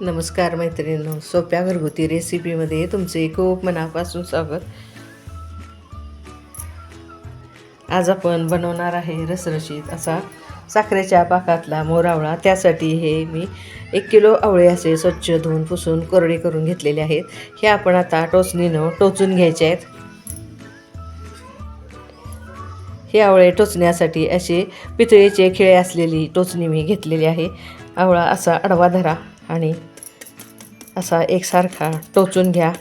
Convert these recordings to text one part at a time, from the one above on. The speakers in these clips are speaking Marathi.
नमस्कार मैत्रिणींनो सोप्या घरगुती रेसिपीमध्ये तुमचे खूप मनापासून स्वागत. आज आपण बनवणार आहे रसरशीत असा साखरेच्या पाकातला मोरावळा त्यासाठी हे मी एक किलो आवळे असे स्वच्छ धुवून पुसून कोरडे करून घेतलेले आहेत. हे आपण आता टोचणीनं टोचून घ्यायचे आहेत. हे आवळे टोचण्यासाठी असे पितळेचे खिळे असलेली टोचणी मी घेतलेली आहे. आवळा असा आडवा धरा. आणि असा एकसारखा टोचून घ्या.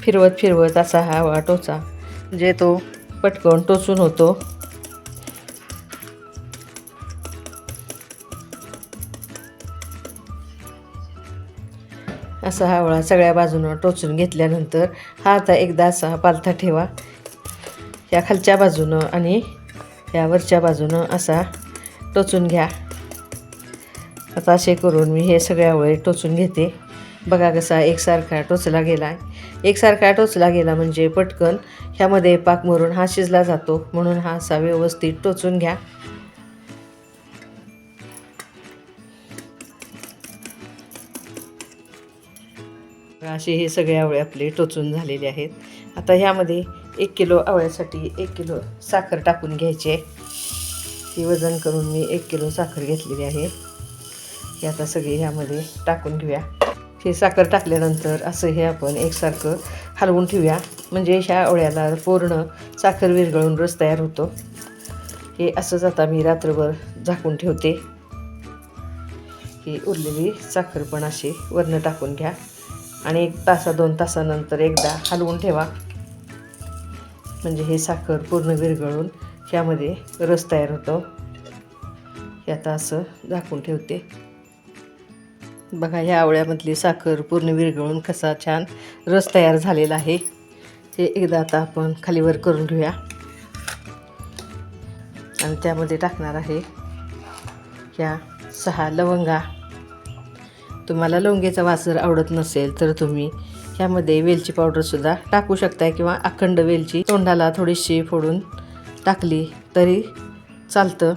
फिरवत फिरवत असा हा टोचा म्हणजे तो पटकन टोचून होतो. असा हावळा सगळ्या बाजूनं टोचून घेतल्यानंतर हा आता एकदा असा पालथा ठेवा. या खालच्या बाजूनं आणि या वरच्या बाजूनं असा टोचून घ्या. आता असे करून मी हे सगळ्या आवळे टोचून घेते. बघा कसा एकसारखा टोचला गेला एकसारखा टोचला गेला म्हणजे पटकन ह्यामध्ये पाक मरून हा शिजला जातो. म्हणून हा असा व्यवस्थित टोचून घ्या. असे हे सगळे आवळे आपले टोचून झालेले आहेत. आता ह्यामध्ये एक किलो आवळ्यासाठी एक किलो साखर टाकून घ्यायची आहे. ही वजन करून मी एक किलो साखर घेतलेली आहे. हे आता सगळे ह्यामध्ये टाकून घेऊया हे साखर टाकल्यानंतर असं हे आपण एकसारखं हलवून ठेवूया. म्हणजे ह्या आवळ्याला पूर्ण साखर विरघळून रस तयार होतो. हे असंच आता मी रात्रभर झाकून ठेवते. ही उरलेली साखर पण अशी वरनं टाकून घ्या. आणि एक तासा दोन तासानंतर एकदा हलवून ठेवा. म्हणजे हे साखर पूर्ण विरघळून ह्यामध्ये रस तयार होतो. हे आता असं झाकून ठेवते. बघा ह्या आवळ्यामधली साखर पूर्ण विरघळून कसा छान रस तयार झालेला आहे. हे एकदा आता आपण खालीवर करून घेऊया. आणि त्यामध्ये टाकणार आहे ह्या सहा लवंगा. तुम्हाला लवंगेचा वासर आवडत नसेल तर तुम्ही ह्यामध्ये वेलची पावडरसुद्धा टाकू शकता किंवा अखंड वेलची तोंडाला थोडीशी फोडून टाकली तरी चालतं.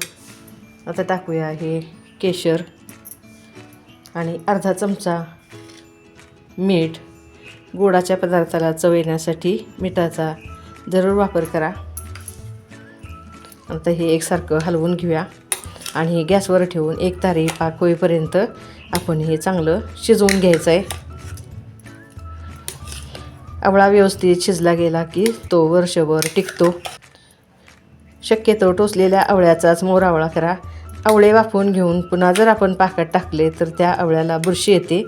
आता टाकूया हे केशर. आणि अर्धा चमचा मीठ गोडाच्या पदार्थाला चव येण्यासाठी मिठाचा जरूर वापर करा. आता हे एकसारखं हलवून घेऊया. आणि हे गॅसवर ठेवून एक तारी पाक होईपर्यंत आपण हे चांगलं शिजवून घ्यायचं आहे आवळा व्यवस्थित शिजला गेला की तो वर्षभर टिकतो. शक्यतो टोचलेल्या आवळ्याचाच मोरावळा करा. आवळे वाफवून घेऊन पुन्हा जर आपण पाकात टाकले तर त्या आवळ्याला बुरशी येते.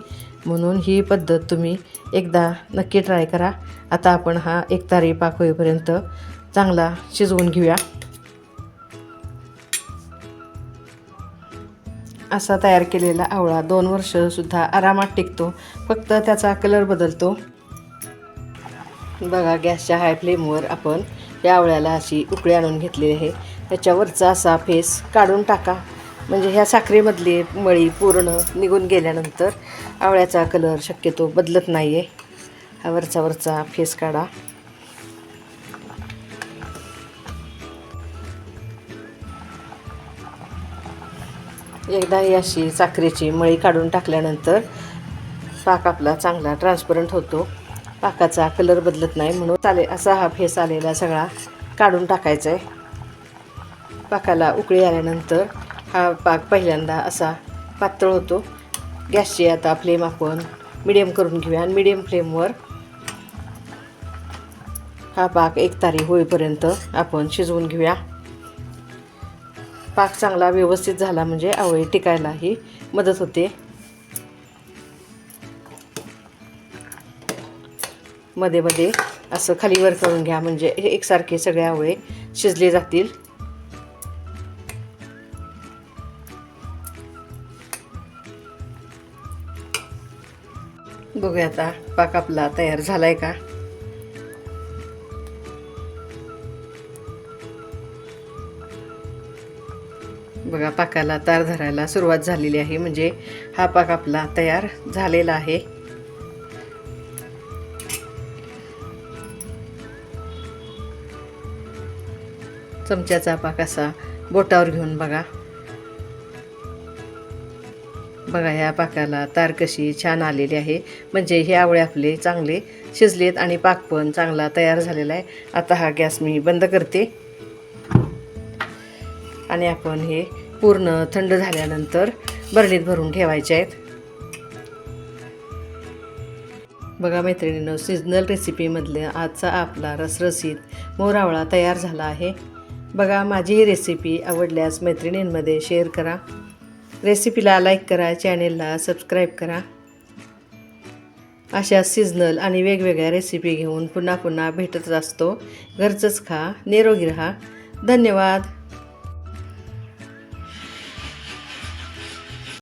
म्हणून ही पद्धत तुम्ही एकदा नक्की ट्राय करा. आता आपण हा एक तारी पाक होईपर्यंत चांगला शिजवून घेऊया. असा तयार केलेला आवळा दोन वर्षसुद्धा आरामात टिकतो. फक्त त्याचा कलर बदलतो. बघा गॅसच्या हाय फ्लेमवर आपण या आवळ्याला अशी उकळी आणून घेतलेली आहे. त्याच्यावरचा असा फेस काढून टाका. म्हणजे ह्या साखरेमधली मळी पूर्ण निघून गेल्यानंतर आवळ्याचा कलर शक्यतो बदलत नाही आहे हा वरचा वरचा फेस काढा. एकदा ही अशी साखरेची मळी काढून टाकल्यानंतर पाक आपला चांगला ट्रान्सपरंट होतो. पाकाचा कलर बदलत नाही म्हणून चाले असा हा फेस आलेला सगळा काढून टाकायचा आहे पाकाला उकळी आल्यानंतर हा पाक पहिल्यांदा असा पातळ होतो. गॅसची आता फ्लेम आपण मिडियम करून घेऊया आणि मिडियम फ्लेमवर हा पाक एक तारी होईपर्यंत आपण शिजवून घेऊया. पाक चांगला व्यवस्थित झाला म्हणजे आवळी टिकायलाही मदत होते. मध्ये मध्ये असं खालीवर करून घ्या म्हणजे हे एकसारखे सगळे आवळे शिजले जातील. बघूया आता पाक आपला तयार झालाय का? बघा पाकाला तार धरायला सुरुवात झालेली आहे. म्हणजे हा पाक आपला तयार झालेला आहे. चमच्याचा पाक असा बोटावर घेऊन बघा. बघा ह्या पाकाला तार कशी छान आलेली आहे. म्हणजे हे आवळे आपले चांगले शिजलेत आणि पाक पण चांगला तयार झालेला आहे. आता हा गॅस मी बंद करते. आणि आपण हे पूर्ण थंड झाल्यानंतर बरणीत भरून ठेवायचे आहेत. बघा मैत्रिणीनं सिजनल रेसिपीमधलं आजचा आपला रसरसीत मोरावळा तयार झाला आहे. बघा माझी ही रेसिपी आवडल्यास मैत्रिणींमध्ये शेअर करा. रेसिपीला लाईक करा चॅनेलला सबस्क्राईब करा. अशा सीझनल आणि वेगवेगळ्या रेसिपी घेऊन पुन्हा पुन्हा भेटत असतो. घरचंच खा निरोगी राहा. धन्यवाद.